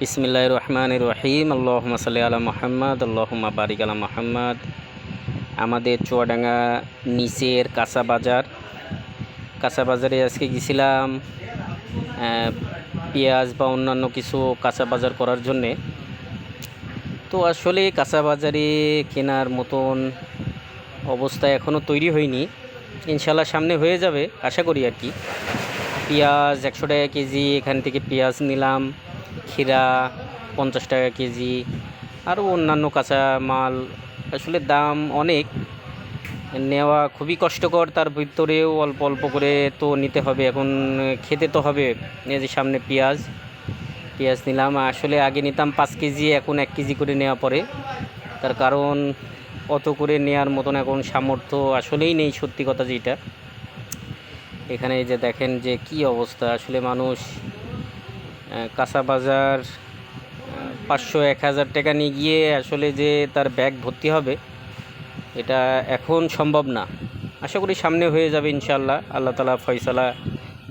বিসমিল্লাহ রহমান রহিম। আল্লাহমা সাল্লি আলা মোহাম্মদ আল্লাহমা বারিক আলা মোহাম্মদ। আমাদের চুয়াডাঙ্গা নিচের কাঁচা বাজার। কাঁচা বাজারে আজকে গেছিলাম পেঁয়াজ বা অন্যান্য কিছু কাঁচা বাজার করার জন্যে। তো আসলে কাঁচা বাজারে কেনার মতন অবস্থা এখনও তৈরি হয়নি। ইনশাল্লাহ সামনে হয়ে যাবে, আশা করি আর কি। পেঁয়াজ একশো টাকা কেজি, এখান থেকে পেঁয়াজ নিলাম। ক্ষীরা পঞ্চাশ টাকা কেজি, আরও অন্যান্য কাঁচা মাল। আসলে দাম অনেক। নেওয়া খুবই কষ্টকর, তার ভিতরেও অল্প অল্প করে তো নিতে হবে। এখন খেতে তো হবে। এই যে সামনে পেঁয়াজ পেঁয়াজ নিলাম। আসলে আগে নিতাম পাঁচ কেজি, এখন এক কেজি করে নেওয়া পরে তার কারণ, অত করে নেওয়ার মতন এখন সামর্থ্য আসলেই নেই, সত্যি কথা যেটা। এখানে যে দেখেন যে কি অবস্থা। আসলে মানুষ কাঁচা বাজার পাঁচশো এক হাজার টাকা নিয়ে গিয়ে আসলে যে তার ব্যাগ ভর্তি হবে, এটা এখন সম্ভব না। আশা করি সামনে হয়ে যাবে ইনশাল্লাহ আল্লাহ তালা ফয়সালা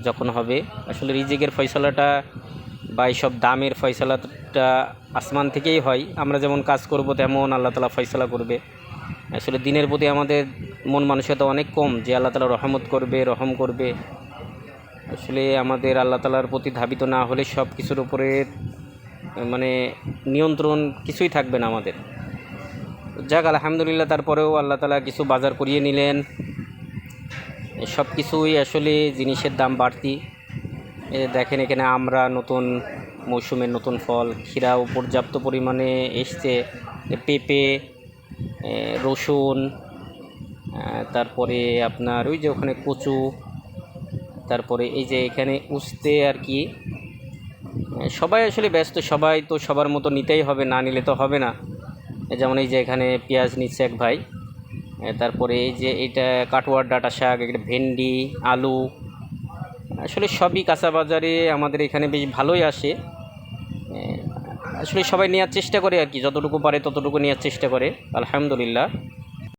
যখন হবে, আসলে রিজিকের ফয়সালাটা বা এইসব দামের ফয়সালাটা আসমান থেকেই হয়। আমরা যেমন কাজ করব তেমন আল্লাহ তালা ফয়সালা করবে। আসলে দিনের প্রতি আমাদের মন মানসিকতা অনেক কম যে আল্লাহ তালা রহমত করবে, রহম করবে। আসলে আমাদের আল্লাহ তালার প্রতি ধাবিত না হলে সব কিছুর উপরে মানে নিয়ন্ত্রণ কিছুই থাকবে না আমাদের। যাক, আলহামদুলিল্লাহ, তারপরেও আল্লাহ তালা কিছু বাজার করিয়ে নিলেন। সব কিছুই আসলে জিনিসের দাম বাড়তি। দেখেন, এখানে আমরা নতুন মৌসুমের নতুন ফল, ক্ষীরাও পর্যাপ্ত পরিমাণে এসছে। পেঁপে রসুন তারপরে আপনার ওই যে ওখানে কচু তারপরে এই যে এখানে উস্তে আর কি সবাই আসলে ব্যস্ত, সবাই তো সবার মতো নিতেই হবে, না নিলে তো হবে না। যেমন এই যে এখানে পেঁয়াজ নিচ্ছে এক ভাই তারপরে এই যে এটা কাটোয়ার ডাটা শাক এটা ভেন্ডি, আলু, আসলে সবই কাঁচা বাজারে আমাদের এখানে বেশ ভালোই আসে। আসলে সবাই নেওয়ার চেষ্টা করে আর কি, যতটুকু পারে ততটুকু নেওয়ার চেষ্টা করে, আলহামদুলিল্লাহ।